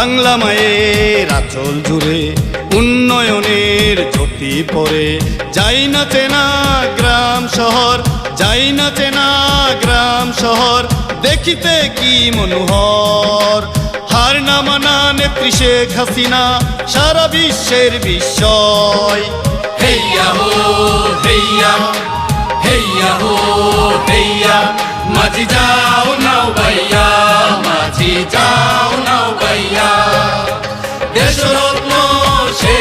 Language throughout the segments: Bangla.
বাংলা মায়ের আচল জুড়ে, উন্নয়নের জ্যোতি পড়ে। যাই না চেনা গ্রাম শহর, যাই না চেনা গ্রাম শহর, দেখিতে কি মনোহর? হার না মানা নেত্রী শেখ হাসিনা, সারা বিশ্বের বিস্ময়। হেইয়া হো, হেইয়া হেইয়া হো, হেইয়া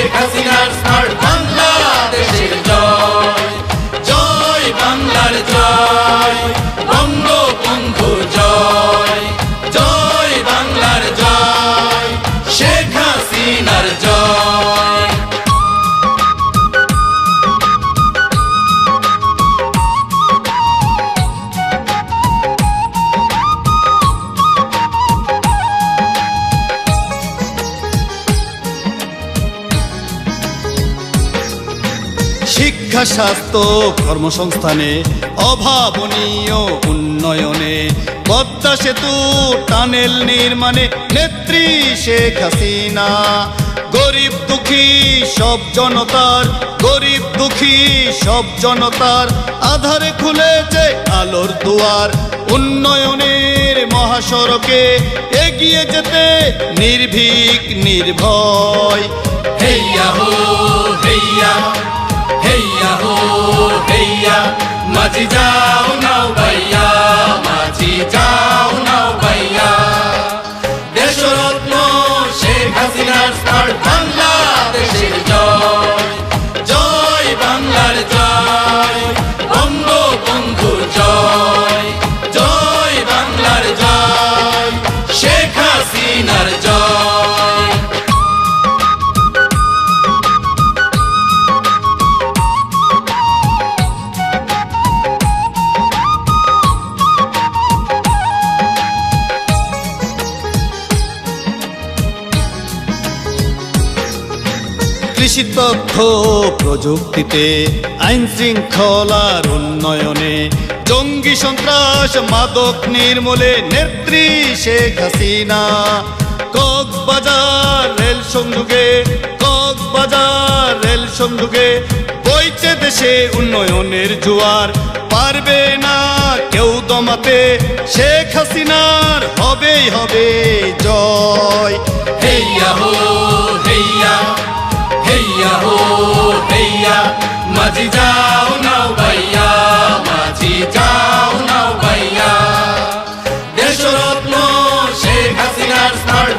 শেখ হাসিনার স্মার্ট বাংলাদেশের জয়। জয় বাংলার জয়। শিক্ষা স্বাস্থ্য কর্মসংস্থানে, অভাবনীয় উন্নয়নে, পদ্মা সেতু, টানেল নির্মাণে, নেত্রী শেখ হাসিনা। গরিব দুঃখী সব জনতার, গরিব দুঃখী সব জনতার আধারে খুলেছে আলোর দুয়ার। উন্নয়নের মহাসড়কে এগিয়ে যেতে নির্ভীক, নির্ভয়। হেইয়া হো, হেইয়া। মাঝি কৃষি তথ্য প্রযুক্তিতে, আইন শৃঙ্খলার উন্নয়নে, জঙ্গি সন্ত্রাস মাদক নির্মূলে নেত্রী শেখ হাসিনা। কক্সবাজার রেল সংযোগে, কক্সবাজার রেল সংযোগে বইছে দেশে উন্নয়নের জোয়ার। পারবে না কেউ দমাতে, শেখ হাসিনার হবেই হবে জয় মাঝি যাও নাও ভাইয়া মাঝি যাও নাও ভাইয়া। দেশরত্ন শেখ হাসিনার স্মার্ট